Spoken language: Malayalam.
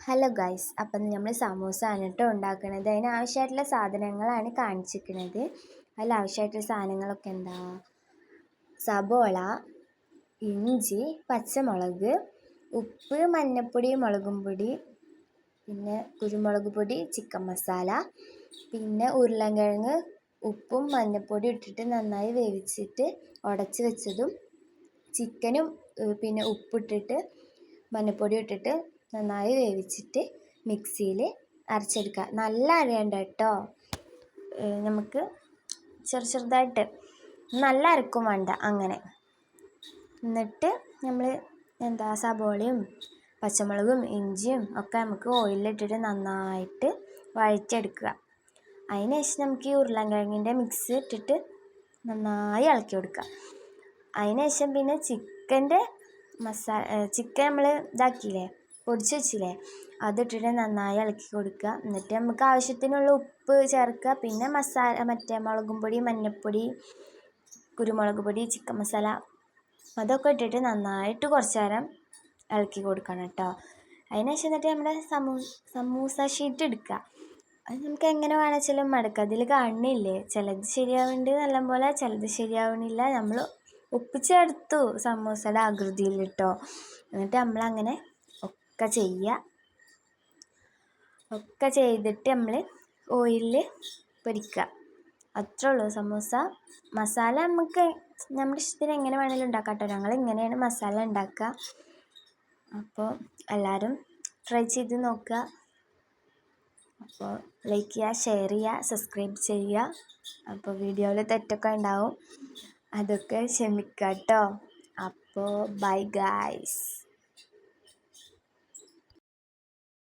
ഹലോ ഗൈസ് അപ്പം നമ്മൾ സമൂസ ആണ് കേട്ടോ ഉണ്ടാക്കുന്നത് അതിന് ആവശ്യമായിട്ടുള്ള സാധനങ്ങളാണ് കാണിച്ചിരിക്കുന്നത്. അതിൽ ആവശ്യമായിട്ടുള്ള സാധനങ്ങളൊക്കെ എന്താ? സബോള ഇഞ്ചി പച്ചമുളക് ഉപ്പ് മഞ്ഞപ്പൊടി മുളകും പൊടി പിന്നെ കുരുമുളക് പൊടി ചിക്കൻ മസാല പിന്നെ ഉരുളൻകിഴങ്ങ് ഉപ്പും മഞ്ഞപ്പൊടി ഇട്ടിട്ട് നന്നായി വേവിച്ചിട്ട് ഉടച്ച് വെച്ചതും ചിക്കനും പിന്നെ ഉപ്പിട്ടിട്ട് മഞ്ഞപ്പൊടി ഇട്ടിട്ട് നന്നായി വേവിച്ചിട്ട് മിക്സിയിൽ അരച്ചെടുക്കുക. നല്ല അരയണ്ട കേട്ടോ. നമുക്ക് ചെറു ചെറുതായിട്ട് നല്ല അരക്കും വേണ്ട അങ്ങനെ. എന്നിട്ട് നമ്മൾ എന്താ സബോളയും പച്ചമുളകും ഇഞ്ചിയും ഒക്കെ നമുക്ക് ഓയിലിട്ടിട്ട് നന്നായിട്ട് വഴച്ചെടുക്കുക അതിന് ശേഷം നമുക്ക് ഈ ഉരുളൻകിഴങ്ങിന്റെ മിക്സ് ഇട്ടിട്ട് നന്നായി ഇളക്കി കൊടുക്കുക. അതിന് ശേഷം പിന്നെ ചിക്കന്റെ മസാല ചിക്കൻ നമ്മൾ ഇതാക്കിയില്ലേ? പൊടിച്ച് വെച്ചില്ലേ? അതിട്ടിട്ട് നന്നായി ഇളക്കി കൊടുക്കുക. എന്നിട്ട് നമുക്ക് ആവശ്യത്തിനുള്ള ഉപ്പ് ചേർക്കുക. പിന്നെ മസാല മറ്റേ മുളകും പൊടി മഞ്ഞൾപ്പൊടി കുരുമുളക് പൊടി ചിക്കൻ മസാല അതൊക്കെ ഇട്ടിട്ട് നന്നായിട്ട് കുറച്ച് നേരം ഇളക്കി കൊടുക്കണം കേട്ടോ. അതിനുശേഷം എന്നിട്ട് നമ്മുടെ സമൂ സമൂസ ഷീറ്റ് എടുക്കുക. അത് നമുക്ക് എങ്ങനെ വേണമെച്ചാലും മടക്കുക. അതിൽ കാണുന്നില്ലേ? ചിലത് ശരിയാവുന്നുണ്ട് നല്ലപോലെ ചിലത് ശരിയാവണില്ല നമ്മൾ ഒപ്പിച്ചെടുത്തു സമൂസയുടെ ആകൃതിയിൽ കേട്ടോ. എന്നിട്ട് നമ്മളങ്ങനെ ഒക്കെ ചെയ്യുക. ഒക്കെ ചെയ്തിട്ട് നമ്മൾ ഓയിലിൽ പൊരിക്കുക. അത്രേ ഉള്ളൂ സമൂസ മസാല നമുക്ക് നമ്മുടെ ഇഷ്ടത്തിന് എങ്ങനെ വേണമെങ്കിലും ഉണ്ടാക്കാം കേട്ടോ. ഞങ്ങൾ ഇങ്ങനെയാണ് മസാല ഉണ്ടാക്കുക. അപ്പോൾ എല്ലാവരും ട്രൈ ചെയ്ത് നോക്കുക. അപ്പോൾ ലൈക്ക് ചെയ്യുക ഷെയർ ചെയ്യുക സബ്സ്ക്രൈബ് ചെയ്യുക. അപ്പോൾ വീഡിയോയിൽ തെറ്റൊക്കെ ഉണ്ടാവും. അതൊക്കെ ക്ഷമിക്കുക കേട്ടോ. അപ്പോൾ ബൈ ഗായ്സ്